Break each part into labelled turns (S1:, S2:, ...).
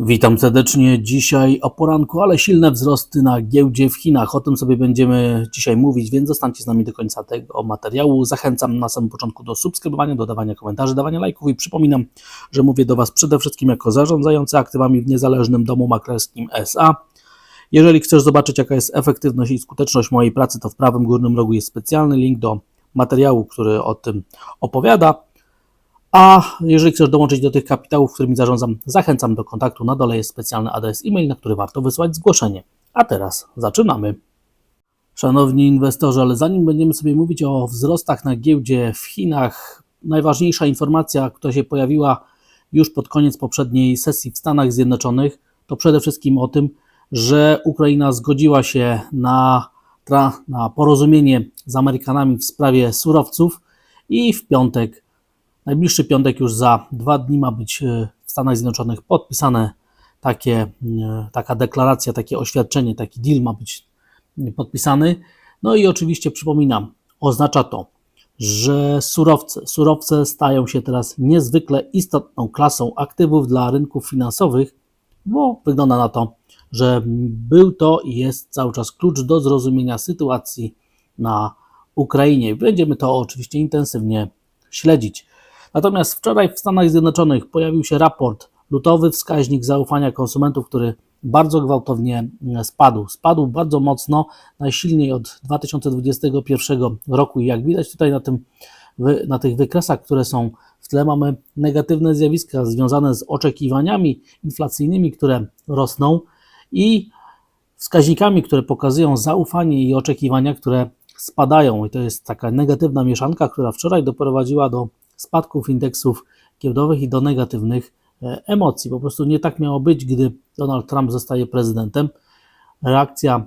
S1: Witam serdecznie. Dzisiaj o poranku, ale silne wzrosty na giełdzie w Chinach. O tym sobie będziemy dzisiaj mówić, więc zostańcie z nami do końca tego materiału. Zachęcam na samym początku do subskrybowania, dodawania komentarzy, dawania lajków i przypominam, że mówię do Was przede wszystkim jako zarządzający aktywami w niezależnym domu maklerskim SA. Jeżeli chcesz zobaczyć, jaka jest efektywność i skuteczność mojej pracy, to w prawym górnym rogu jest specjalny link do materiału, który o tym opowiada. A jeżeli chcesz dołączyć do tych kapitałów, którymi zarządzam, zachęcam do kontaktu. Na dole jest specjalny adres e-mail, na który warto wysłać zgłoszenie. A teraz zaczynamy. Szanowni inwestorzy, ale zanim będziemy sobie mówić o wzrostach na giełdzie w Chinach, najważniejsza informacja, która się pojawiła już pod koniec poprzedniej sesji w Stanach Zjednoczonych, to przede wszystkim o tym, że Ukraina zgodziła się na, na porozumienie z Amerykanami w sprawie surowców i w piątek Najbliższy piątek już za dwa dni ma być e, w Stanach Zjednoczonych podpisane takie, e, taka deklaracja, takie oświadczenie, taki deal ma być podpisany. No i oczywiście przypominam, oznacza to, że surowce, surowce stają się teraz niezwykle istotną klasą aktywów dla rynków finansowych, bo wygląda na to, że był to i jest cały czas klucz do zrozumienia sytuacji na Ukrainie. Będziemy to oczywiście intensywnie śledzić. Natomiast wczoraj w Stanach Zjednoczonych pojawił się raport lutowy, wskaźnik zaufania konsumentów, który bardzo gwałtownie mm, spadł. Spadł bardzo mocno, najsilniej od 2021 roku. I jak widać tutaj na, tym, na tych wykresach, które są w tle, mamy negatywne zjawiska związane z oczekiwaniami inflacyjnymi, które rosną i wskaźnikami, które pokazują zaufanie i oczekiwania, które spadają. I to jest taka negatywna mieszanka, która wczoraj doprowadziła do spadków indeksów giełdowych i do negatywnych e, emocji. Po prostu nie tak miało być, gdy Donald Trump zostaje prezydentem. Reakcja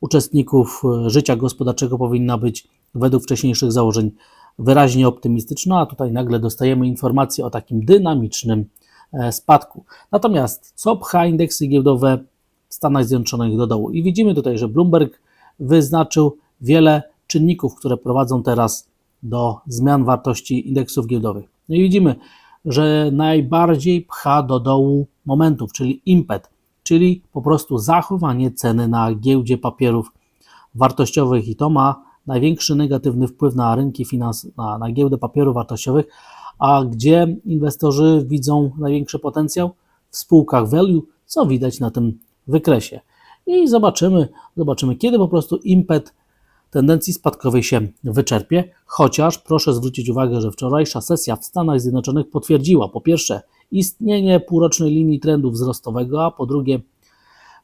S1: uczestników e, życia gospodarczego powinna być według wcześniejszych założeń wyraźnie optymistyczna, a tutaj nagle dostajemy informację o takim dynamicznym e, spadku. Natomiast co pcha indeksy giełdowe w Stanach Zjednoczonych do dołu? I widzimy tutaj, że Bloomberg wyznaczył wiele czynników, które prowadzą teraz do zmian wartości indeksów giełdowych. No i widzimy, że najbardziej pcha do dołu momentów, czyli impet, czyli po prostu zachowanie ceny na giełdzie papierów wartościowych i to ma największy negatywny wpływ na rynki finansowe, na, na giełdę papierów wartościowych, a gdzie inwestorzy widzą największy potencjał? W spółkach value, co widać na tym wykresie. I zobaczymy, zobaczymy, kiedy po prostu impet tendencji spadkowej się wyczerpie, chociaż proszę zwrócić uwagę, że wczorajsza sesja w Stanach Zjednoczonych potwierdziła po pierwsze istnienie półrocznej linii trendu wzrostowego, a po drugie,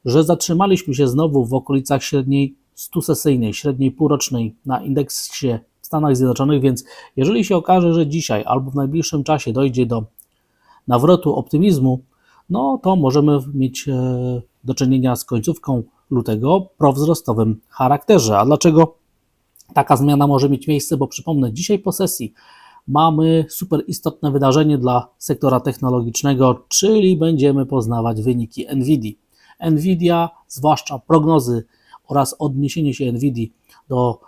S1: że zatrzymaliśmy się znowu w okolicach średniej 100-sesyjnej, średniej półrocznej na indeksie w Stanach Zjednoczonych, więc jeżeli się okaże, że dzisiaj albo w najbliższym czasie dojdzie do nawrotu optymizmu, no to możemy mieć e, do czynienia z końcówką lutego prowzrostowym charakterze. A dlaczego taka zmiana może mieć miejsce? Bo przypomnę, dzisiaj po sesji mamy super istotne wydarzenie dla sektora technologicznego, czyli będziemy poznawać wyniki NVIDIA. NVIDIA, zwłaszcza prognozy oraz odniesienie się NVIDIA do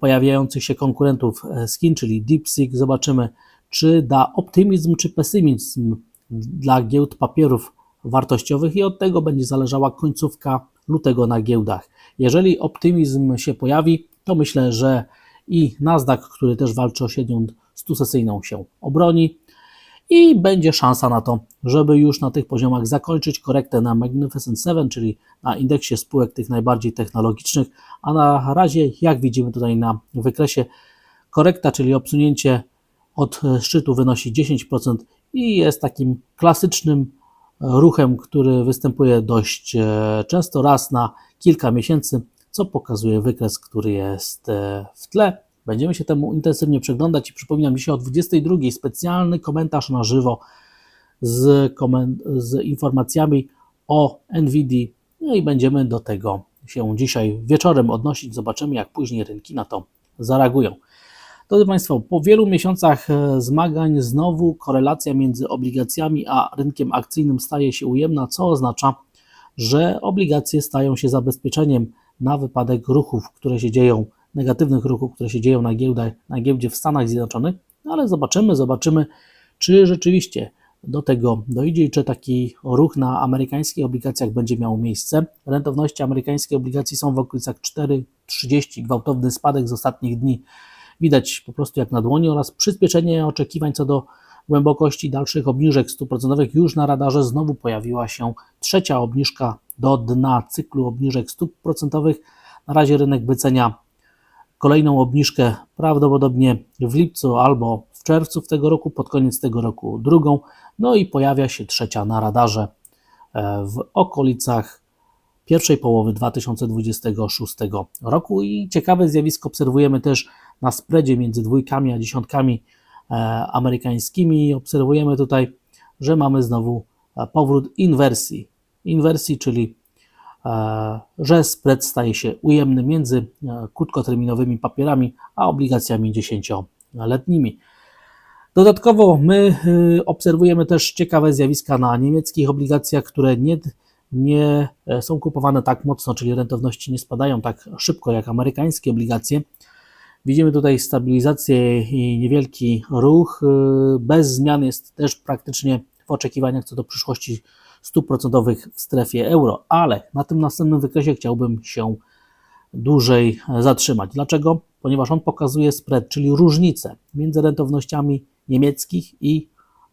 S1: pojawiających się konkurentów z Chin, czyli DeepSeek, zobaczymy, czy da optymizm czy pesymizm dla giełd papierów wartościowych i od tego będzie zależała końcówka lutego na giełdach. Jeżeli optymizm się pojawi, to myślę, że i Nasdaq, który też walczy o średnią 100-sesyjną się obroni i będzie szansa na to, żeby już na tych poziomach zakończyć korektę na Magnificent 7, czyli na indeksie spółek tych najbardziej technologicznych, a na razie, jak widzimy tutaj na wykresie, korekta, czyli obsunięcie od szczytu wynosi 10% i jest takim klasycznym ruchem, który występuje dość e, często, raz na kilka miesięcy, co pokazuje wykres, który jest e, w tle. Będziemy się temu intensywnie przeglądać i przypominam dzisiaj o 22 specjalny komentarz na żywo z, z informacjami o NVIDIA. No i będziemy do tego się dzisiaj wieczorem odnosić. Zobaczymy, jak później rynki na to zareagują. Drodzy Państwo, po wielu miesiącach e, zmagań znowu korelacja między obligacjami a rynkiem akcyjnym staje się ujemna, co oznacza, że obligacje stają się zabezpieczeniem na wypadek ruchów, które się dzieją, negatywnych ruchów, które się dzieją na, na giełdzie w Stanach Zjednoczonych, no ale zobaczymy, zobaczymy, czy rzeczywiście do tego dojdzie i czy taki ruch na amerykańskich obligacjach będzie miał miejsce. Rentowności amerykańskich obligacji są w okolicach 4,30, gwałtowny spadek z ostatnich dni widać po prostu jak na dłoni oraz przyspieszenie oczekiwań co do głębokości dalszych obniżek stóp procentowych. Już na radarze znowu pojawiła się trzecia obniżka do dna cyklu obniżek stóp procentowych. Na razie rynek wycenia kolejną obniżkę prawdopodobnie w lipcu albo w czerwcu w tego roku, pod koniec tego roku drugą, no i pojawia się trzecia na radarze e, w okolicach pierwszej połowy 2026 roku i ciekawe zjawisko obserwujemy też na spreadzie między dwójkami a dziesiątkami e, amerykańskimi. Obserwujemy tutaj, że mamy znowu e, powrót inwersji. Inwersji, czyli e, że spread staje się ujemny między krótkoterminowymi papierami a obligacjami dziesięcioletnimi. Dodatkowo my obserwujemy też ciekawe zjawiska na niemieckich obligacjach, które nie, nie są kupowane tak mocno, czyli rentowności nie spadają tak szybko jak amerykańskie obligacje. Widzimy tutaj stabilizację i niewielki ruch. Y, bez zmian jest też praktycznie w oczekiwaniach co do przyszłości stóp procentowych w strefie euro, ale na tym następnym wykresie chciałbym się dłużej zatrzymać. Dlaczego? Ponieważ on pokazuje spread, czyli różnicę między rentownościami niemieckich i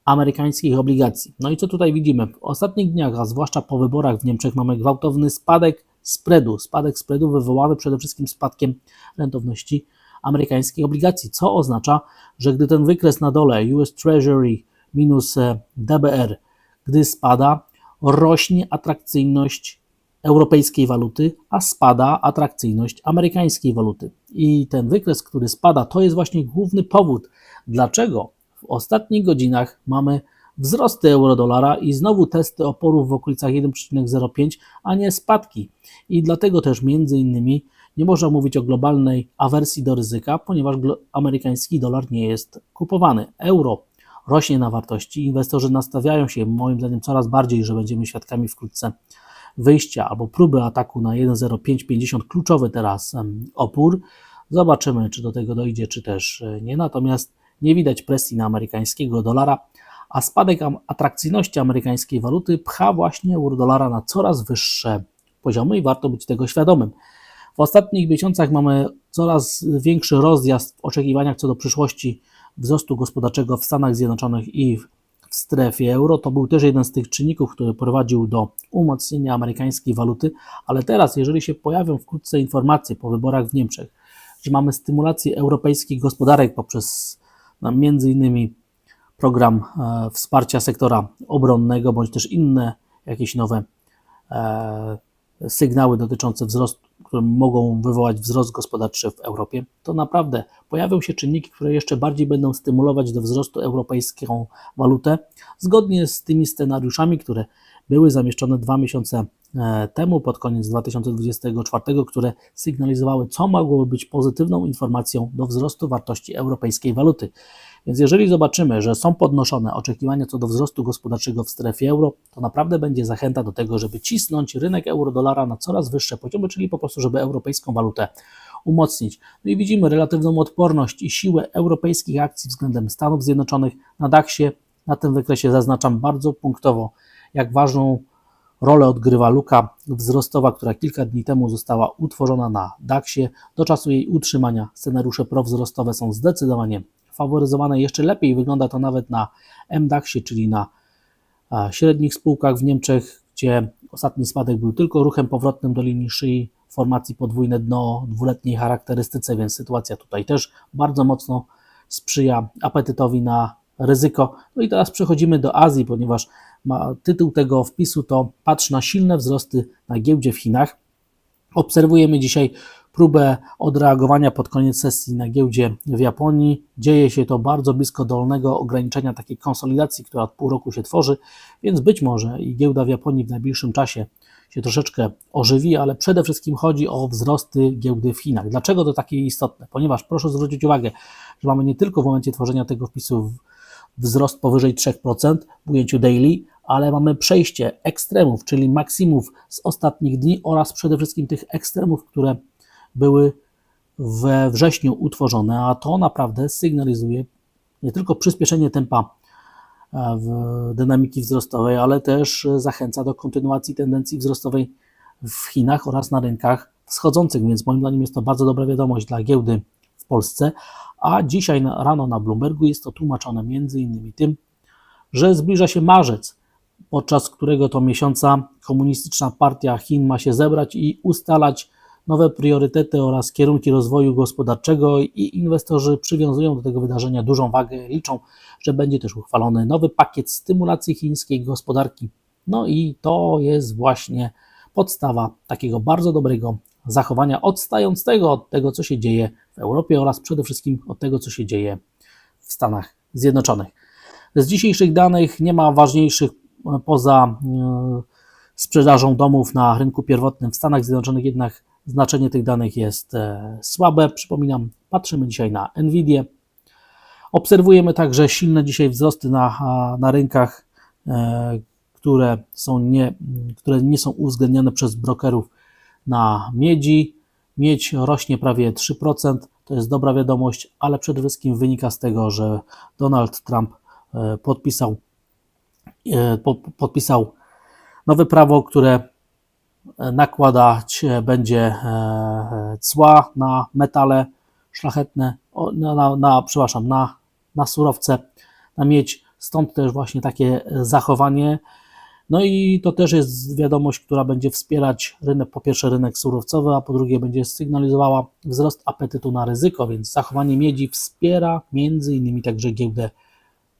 S1: amerykańskich obligacji. No i co tutaj widzimy? W ostatnich dniach, a zwłaszcza po wyborach w Niemczech, mamy gwałtowny spadek spreadu. Spadek spreadu wywołany przede wszystkim spadkiem rentowności amerykańskich obligacji, co oznacza, że gdy ten wykres na dole US Treasury minus e, DBR, gdy spada, rośnie atrakcyjność europejskiej waluty, a spada atrakcyjność amerykańskiej waluty. I ten wykres, który spada, to jest właśnie główny powód, dlaczego w ostatnich godzinach mamy wzrosty euro-dolara i znowu testy oporów w okolicach 1,05, a nie spadki. I dlatego też między innymi nie można mówić o globalnej awersji do ryzyka, ponieważ amerykański dolar nie jest kupowany. Euro rośnie na wartości. Inwestorzy nastawiają się, moim zdaniem, coraz bardziej, że będziemy świadkami wkrótce wyjścia albo próby ataku na 1,0550, kluczowy teraz opór. Zobaczymy, czy do tego dojdzie, czy też e, nie. Natomiast nie widać presji na amerykańskiego dolara, a spadek atrakcyjności amerykańskiej waluty pcha właśnie euro dolara na coraz wyższe poziomy i warto być tego świadomym. W ostatnich miesiącach mamy coraz większy rozjazd w oczekiwaniach co do przyszłości wzrostu gospodarczego w Stanach Zjednoczonych i w strefie euro. To był też jeden z tych czynników, który prowadził do umocnienia amerykańskiej waluty, ale teraz, jeżeli się pojawią wkrótce informacje po wyborach w Niemczech, że mamy stymulację europejskich gospodarek poprzez no, między innymi program e, wsparcia sektora obronnego, bądź też inne jakieś nowe e, sygnały dotyczące wzrostu które mogą wywołać wzrost gospodarczy w Europie, to naprawdę pojawią się czynniki, które jeszcze bardziej będą stymulować do wzrostu europejską walutę, zgodnie z tymi scenariuszami, które były zamieszczone dwa miesiące e, temu, pod koniec 2024, które sygnalizowały, co mogłoby być pozytywną informacją do wzrostu wartości europejskiej waluty. Więc jeżeli zobaczymy, że są podnoszone oczekiwania co do wzrostu gospodarczego w strefie euro, to naprawdę będzie zachęta do tego, żeby cisnąć rynek euro-dolara na coraz wyższe poziomy, czyli po prostu, żeby europejską walutę umocnić. No i widzimy relatywną odporność i siłę europejskich akcji względem Stanów Zjednoczonych na DAX-ie. Na tym wykresie zaznaczam bardzo punktowo, jak ważną rolę odgrywa luka wzrostowa, która kilka dni temu została utworzona na DAX-ie. Do czasu jej utrzymania scenariusze prowzrostowe są zdecydowanie faworyzowane. Jeszcze lepiej wygląda to nawet na MDAX-ie, czyli na średnich spółkach w Niemczech, gdzie ostatni spadek był tylko ruchem powrotnym do linii szyi formacji podwójne dno dwuletniej charakterystyce, więc sytuacja tutaj też bardzo mocno sprzyja apetytowi na ryzyko. No i teraz przechodzimy do Azji, ponieważ ma tytuł tego wpisu to Patrz na silne wzrosty na giełdzie w Chinach. Obserwujemy dzisiaj próbę odreagowania pod koniec sesji na giełdzie w Japonii. Dzieje się to bardzo blisko dolnego ograniczenia takiej konsolidacji, która od pół roku się tworzy, więc być może i giełda w Japonii w najbliższym czasie się troszeczkę ożywi, ale przede wszystkim chodzi o wzrosty giełdy w Chinach. Dlaczego to takie istotne? Ponieważ proszę zwrócić uwagę, że mamy nie tylko w momencie tworzenia tego wpisu wzrost powyżej 3% w ujęciu daily, ale mamy przejście ekstremów, czyli maksimów z ostatnich dni oraz przede wszystkim tych ekstremów, które były we wrześniu utworzone, a to naprawdę sygnalizuje nie tylko przyspieszenie tempa e, dynamiki wzrostowej, ale też zachęca do kontynuacji tendencji wzrostowej w Chinach oraz na rynkach wschodzących, więc moim zdaniem jest to bardzo dobra wiadomość dla giełdy w Polsce. A dzisiaj rano na Bloombergu jest to tłumaczone między innymi tym, że zbliża się marzec, podczas którego to miesiąca Komunistyczna Partia Chin ma się zebrać i ustalać nowe priorytety oraz kierunki rozwoju gospodarczego i inwestorzy przywiązują do tego wydarzenia dużą wagę, liczą, że będzie też uchwalony nowy pakiet stymulacji chińskiej gospodarki. No i to jest właśnie podstawa takiego bardzo dobrego zachowania, odstającego od tego, co się dzieje w Europie oraz przede wszystkim od tego, co się dzieje w Stanach Zjednoczonych. Z dzisiejszych danych nie ma ważniejszych e, poza e, sprzedażą domów na rynku pierwotnym w Stanach Zjednoczonych, jednak znaczenie tych danych jest e, słabe. Przypominam, patrzymy dzisiaj na Nvidia. Obserwujemy także silne dzisiaj wzrosty na, na rynkach, które, są nie, które nie są uwzględniane przez brokerów na miedzi. Miedź rośnie prawie 3%, to jest dobra wiadomość, ale przede wszystkim wynika z tego, że Donald Trump e, podpisał, e, podpisał nowe prawo, które e, nakładać będzie cła na metale szlachetne, na, na, na, przepraszam, na, na surowce, na miedź. Stąd też właśnie takie zachowanie. No i to też jest wiadomość, która będzie wspierać rynek, po pierwsze rynek surowcowy, a po drugie będzie sygnalizowała wzrost apetytu na ryzyko, więc zachowanie miedzi wspiera między innymi także giełdę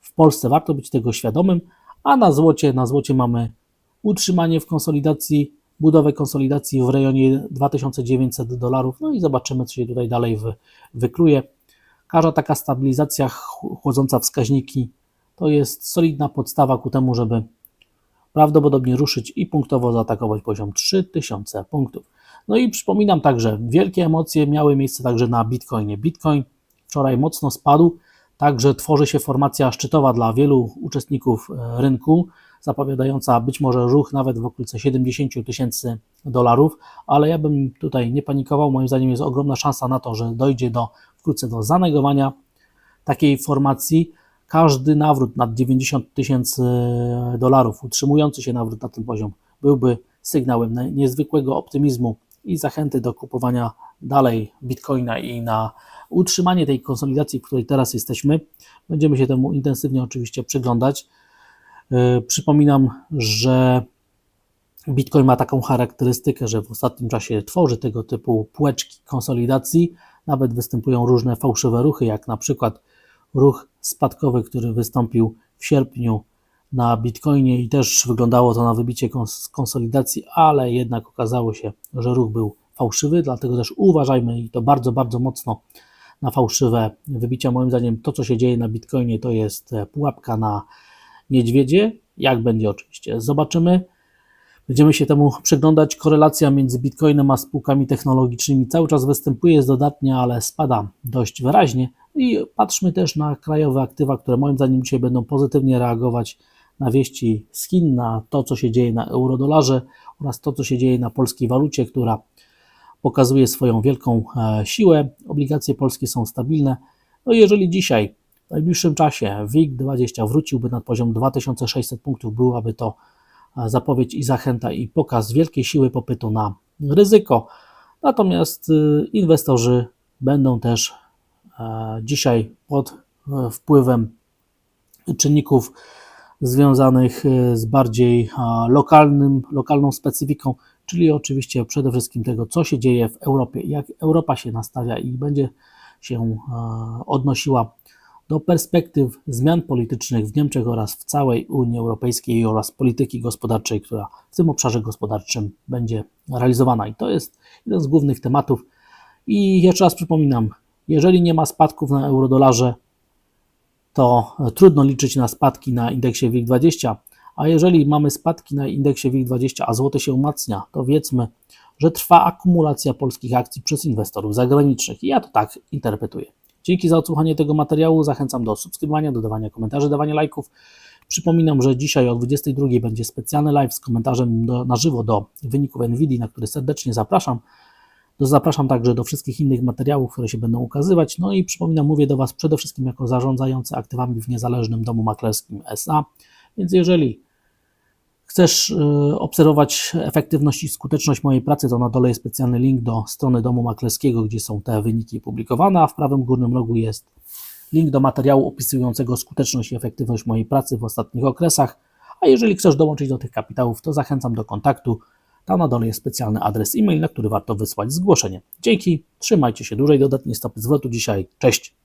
S1: w Polsce. Warto być tego świadomym, a na złocie, na złocie mamy utrzymanie w konsolidacji, budowę konsolidacji w rejonie 2900 dolarów, no i zobaczymy, co się tutaj dalej wy, wykluje. Każda taka stabilizacja chłodząca wskaźniki to jest solidna podstawa ku temu, żeby prawdopodobnie ruszyć i punktowo zaatakować poziom 3000 punktów. No i przypominam także, wielkie emocje miały miejsce także na Bitcoinie. Bitcoin wczoraj mocno spadł, także tworzy się formacja szczytowa dla wielu uczestników e, rynku, zapowiadająca być może ruch nawet w okolice 70 tysięcy dolarów, ale ja bym tutaj nie panikował. Moim zdaniem jest ogromna szansa na to, że dojdzie do wkrótce do zanegowania takiej formacji każdy nawrót nad 90 tysięcy dolarów, utrzymujący się nawrót na ten poziom, byłby sygnałem niezwykłego optymizmu i zachęty do kupowania dalej bitcoina i na utrzymanie tej konsolidacji, w której teraz jesteśmy. Będziemy się temu intensywnie oczywiście przyglądać. E, przypominam, że Bitcoin ma taką charakterystykę, że w ostatnim czasie tworzy tego typu półeczki konsolidacji. Nawet występują różne fałszywe ruchy, jak na przykład ruch spadkowy, który wystąpił w sierpniu na Bitcoinie i też wyglądało to na wybicie konsolidacji, ale jednak okazało się, że ruch był fałszywy, dlatego też uważajmy i to bardzo, bardzo mocno na fałszywe wybicia. Moim zdaniem to, co się dzieje na Bitcoinie, to jest pułapka na niedźwiedzie. Jak będzie oczywiście, zobaczymy. Będziemy się temu przyglądać. Korelacja między Bitcoinem a spółkami technologicznymi cały czas występuje, jest dodatnia, ale spada dość wyraźnie. I patrzmy też na krajowe aktywa, które moim zdaniem dzisiaj będą pozytywnie reagować na wieści z Chin, na to, co się dzieje na eurodolarze oraz to, co się dzieje na polskiej walucie, która pokazuje swoją wielką e, siłę. Obligacje polskie są stabilne. No jeżeli dzisiaj, w najbliższym czasie WIG20 wróciłby na poziom 2600 punktów, byłaby to e, zapowiedź i zachęta i pokaz wielkiej siły popytu na ryzyko. Natomiast e, inwestorzy będą też dzisiaj pod e, wpływem czynników związanych e, z bardziej lokalnym, lokalną specyfiką, czyli oczywiście przede wszystkim tego, co się dzieje w Europie, jak Europa się nastawia i będzie się e, odnosiła do perspektyw zmian politycznych w Niemczech oraz w całej Unii Europejskiej oraz polityki gospodarczej, która w tym obszarze gospodarczym będzie realizowana. I to jest jeden z głównych tematów. I jeszcze raz przypominam, jeżeli nie ma spadków na eurodolarze, to trudno liczyć na spadki na indeksie WIG20, a jeżeli mamy spadki na indeksie WIG20, a złoty się umacnia, to wiedzmy, że trwa akumulacja polskich akcji przez inwestorów zagranicznych. I ja to tak interpretuję. Dzięki za odsłuchanie tego materiału. Zachęcam do subskrybowania, dodawania komentarzy, dawania lajków. Przypominam, że dzisiaj o 22 będzie specjalny live z komentarzem do, na żywo do wyników NVIDII, na który serdecznie zapraszam. Zapraszam także do wszystkich innych materiałów, które się będą ukazywać. No i przypominam, mówię do Was przede wszystkim jako zarządzający aktywami w niezależnym domu maklerskim SA. Więc jeżeli chcesz y, obserwować efektywność i skuteczność mojej pracy, to na dole jest specjalny link do strony domu maklerskiego, gdzie są te wyniki publikowane, a w prawym górnym rogu jest link do materiału opisującego skuteczność i efektywność mojej pracy w ostatnich okresach. A jeżeli chcesz dołączyć do tych kapitałów, to zachęcam do kontaktu. Tam na dole jest specjalny adres e-mail, na który warto wysłać zgłoszenie. Dzięki, trzymajcie się dłużej, dodatnie stopy zwrotu dzisiaj. Cześć!